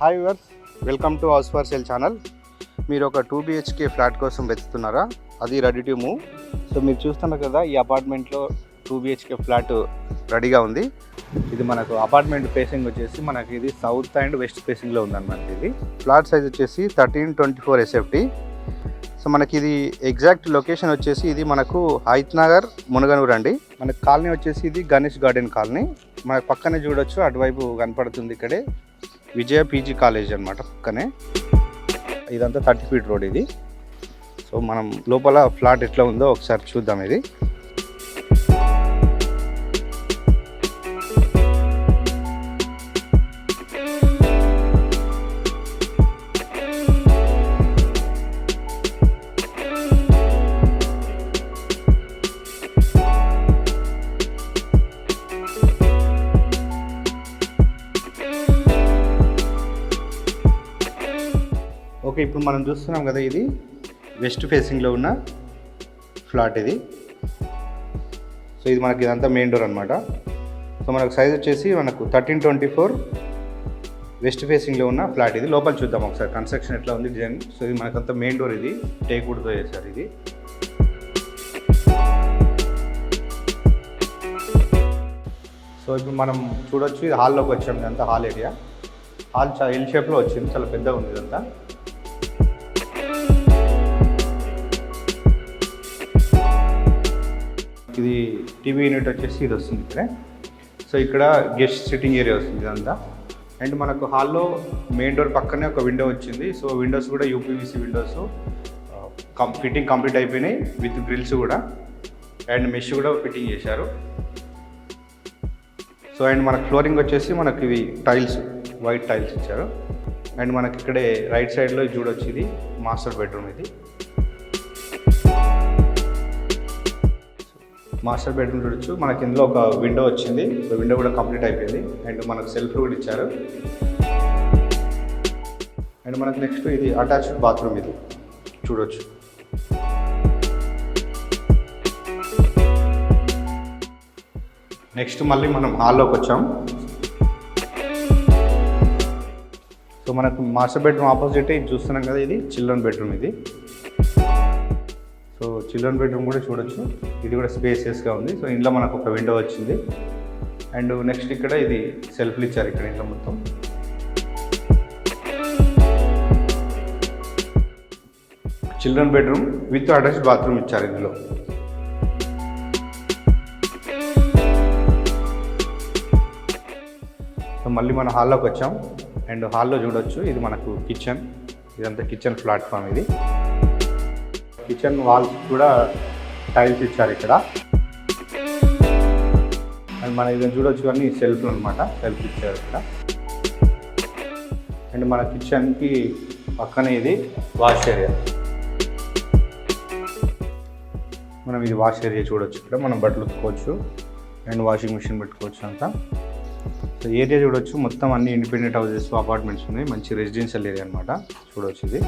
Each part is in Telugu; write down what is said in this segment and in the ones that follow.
Hi viewers welcome to house for sale channel మీరు ఒక టూ బిహెచ్కే ఫ్లాట్ కోసం వెతుకుతున్నారా? అది రెడీ టు మూవ్ సో మీరు చూస్తున్నారు కదా ఈ అపార్ట్మెంట్లో టూ బిహెచ్కే ఫ్లాట్ రెడీగా ఉంది. ఇది మనకు అపార్ట్మెంట్ ఫేసింగ్ వచ్చేసి మనకి ఇది సౌత్ అండ్ వెస్ట్ ఫేసింగ్లో ఉందన్నమాట ఇది. ఫ్లాట్ సైజ్ వచ్చేసి thirteen twenty four SFT so మనకి ఇది ఎగ్జాక్ట్ లొకేషన్ వచ్చేసి ఇది మనకు హైత్ నగర్ మునగనూరు అండి. మనకి కాలనీ వచ్చేసి ఇది గణేష్ గార్డెన్ కాలనీ. మన పక్కనే చూడొచ్చు అటువైపు కనపడుతుంది ఇక్కడే. విజయ పీజీ కాలేజ్ అనమాట పక్కనే. ఇదంతా థర్టీ ఫీట్ రోడ్ ఇది. సో మనం లోపల ఫ్లాట్ ఎట్లా ఉందో ఒకసారి చూద్దాం ఇది. ఓకే ఇప్పుడు మనం చూస్తున్నాం కదా ఇది. వెస్ట్ ఫేసింగ్లో ఉన్న ఫ్లాట్ ఇది. సో ఇది మనకి ఇదంతా మెయిన్ డోర్ అనమాట సో మనకు సైజ్ వచ్చేసి మనకు థర్టీన్ ట్వంటీ ఫోర్ వెస్ట్ ఫేసింగ్లో ఉన్న ఫ్లాట్ ఇది. లోపల చూద్దాం ఒకసారి. కన్స్ట్రక్షన్ ఎట్లా ఉంది డిజైన్ సో ఇది మనకంతా మెయిన్ డోర్ ఇది. టేకుడ్తో చేశారు ఇది. సో ఇప్పుడు మనం చూడొచ్చు ఇది హాల్లోకి వచ్చాము ఇదంతా హాల్ ఏరియా హాల్ చాలా ఎల్ షేప్లో వచ్చింది. చాలా పెద్దగా ఉంది ఇదంతా. ఇది టీవీ యూనిట్ వచ్చేసి ఇది వస్తుంది ఇక్కడే. సో ఇక్కడ గెస్ట్ సిట్టింగ్ ఏరియా వస్తుంది ఇదంతా. అండ్ మనకు హాల్లో మెయిన్ డోర్ పక్కనే ఒక విండో వచ్చింది. సో విండోస్ కూడా యూపీవీసీ విండోస్. కం ఫిట్టింగ్ కంప్లీట్ అయిపోయినాయి విత్ గ్రిల్స్ కూడా. అండ్ మెష్ కూడా ఫిట్టింగ్ చేశారు. సో అండ్ మనకు ఫ్లోరింగ్ వచ్చేసి మనకి ఇవి టైల్స్ వైట్ టైల్స్ ఇచ్చారు. అండ్ మనకి ఇక్కడే రైట్ సైడ్లో చూడొచ్చు ఇది మాస్టర్ బెడ్రూమ్ ఇది. మాస్టర్ బెడ్రూమ్ చూడొచ్చు. మనకి ఇందులో ఒక విండో వచ్చింది. విండో కూడా కంప్లీట్ అయిపోయింది. అండ్ మనకు సెల్ఫ్ కూడా ఇచ్చారు. అండ్ మనకు నెక్స్ట్ ఇది అటాచ్డ్ బాత్రూమ్ ఇది. చూడొచ్చు. నెక్స్ట్ మళ్ళీ మనం హాల్లోకి వచ్చాం. సో మనకు మాస్టర్ బెడ్రూమ్ ఆపోజిట్ ఇది చూస్తున్నాం కదా ఇది చిల్డ్రన్ బెడ్రూమ్ ఇది. సో చిల్డ్రన్ బెడ్రూమ్ కూడా చూడొచ్చు. ఇది కూడా స్పేసియస్గా ఉంది. సో ఇంట్లో మనకు ఒక విండో వచ్చింది. అండ్ నెక్స్ట్ ఇక్కడ ఇది సెల్ఫ్లు ఇచ్చారు ఇక్కడ ఇంట్లో మొత్తం. Children bedroom with attached bathroom ఇచ్చారు ఇందులో. సో మళ్ళీ మన హాల్లోకి వచ్చాం. అండ్ హాల్లో చూడొచ్చు. ఇది మనకు కిచెన్ ఇదంతా కిచెన్ ప్లాట్ఫామ్ ఇది. కిచెన్ వాల్స్ కూడా టైల్స్ ఇచ్చారు ఇక్కడ. అండ్ మన ఇది చూడొచ్చు అన్ని సెల్ఫ్లు అనమాట సెల్ఫ్ ఇచ్చారు ఇక్కడ. అండ్ మన కిచెన్కి పక్కనే ఇది వాష్ ఏరియా మనం ఇది వాష్ ఏరియా చూడొచ్చు ఇక్కడ. మనం బట్టలు ఉతుకోవచ్చు అండ్ వాషింగ్ మిషన్ పెట్టుకోవచ్చు అంతా. సో ఏరియా చూడొచ్చు. మొత్తం అన్ని ఇండిపెండెంట్ హౌసెస్ అపార్ట్మెంట్స్ ఉన్నాయి. మంచి రెసిడెన్షియల్ ఏరియా అనమాట చూడొచ్చు ఇది.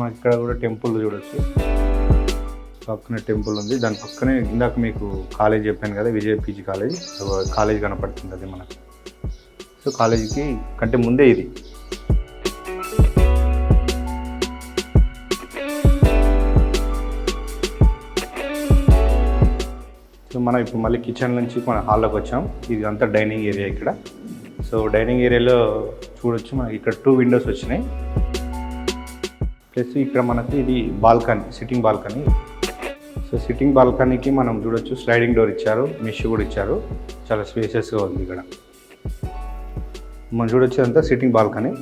మనకి ఇక్కడ కూడా టెంపుల్ చూడొచ్చు. పక్కనే టెంపుల్ ఉంది. దాని పక్కనే ఇందాక మీకు కాలేజ్ చెప్పాను కదా విజయ పీజీ కాలేజ్. కాలేజ్ కనపడుతుంది అది మనకు. సో కాలేజీకి కంటే ముందే ఇది. సో మనం ఇప్పుడు మళ్ళీ కిచెన్ నుంచి మన హాల్లోకి వచ్చాం. ఇది అంతా డైనింగ్ ఏరియా ఇక్కడ. సో డైనింగ్ ఏరియాలో చూడొచ్చు. మనకి ఇక్కడ టూ విండోస్ వచ్చినాయి. ప్లస్ ఇక్కడ మనకి ఇది balcony sitting balcony so sitting బాల్కనీకి మనం చూడొచ్చు స్లైడింగ్ డోర్ ఇచ్చారు మెష్ కూడా ఇచ్చారు. చాలా స్పేసెస్గా ఉంది ఇక్కడ. మనం చూడొచ్చు అంతా సిట్టింగ్ బాల్కనీ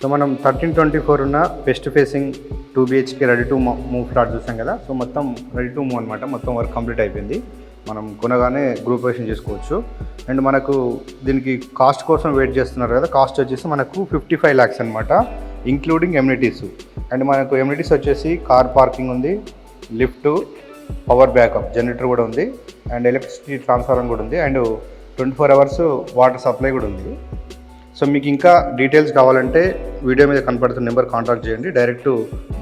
సో మనం థర్టీన్ ట్వంటీ ఫోర్ ఉన్న west facing two BHK ready to move flat చూసాం కదా. సో మొత్తం రెడీ టు మూవ్ అనమాట మొత్తం వర్క్ కంప్లీట్ అయిపోయింది. మనం కొనగానే గ్రూప్ గ్రూపేషన్ చేసుకోవచ్చు. అండ్ మనకు దీనికి కాస్ట్ కోసం వెయిట్ చేస్తున్నారు కదా. కాస్ట్ వచ్చేసి మనకు ఫిఫ్టీ ఫైవ్ ల్యాక్స్ అనమాట ఇంక్లూడింగ్ ఎమ్యూనిటీస్. అండ్ మనకు ఎమ్యూనిటీస్ వచ్చేసి కార్ పార్కింగ్ ఉంది లిఫ్ట్ పవర్ బ్యాకప్ జనరేటర్ కూడా ఉంది అండ్ ఎలక్ట్రిసిటీ ట్రాన్స్ఫార్మర్ కూడా ఉంది and twenty four hours water supply కూడా ఉంది. సో మీకు ఇంకా డీటెయిల్స్ కావాలంటే వీడియో మీద కనపడుతున్న నెంబర్ కాంటాక్ట్ చేయండి డైరెక్ట్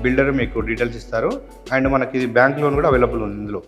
బిల్డర్ మీకు డీటెయిల్స్ ఇస్తారు అండ్ మనకి ఇది బ్యాంక్ లోన్ కూడా అవైలబుల్ ఉంది ఇందులో.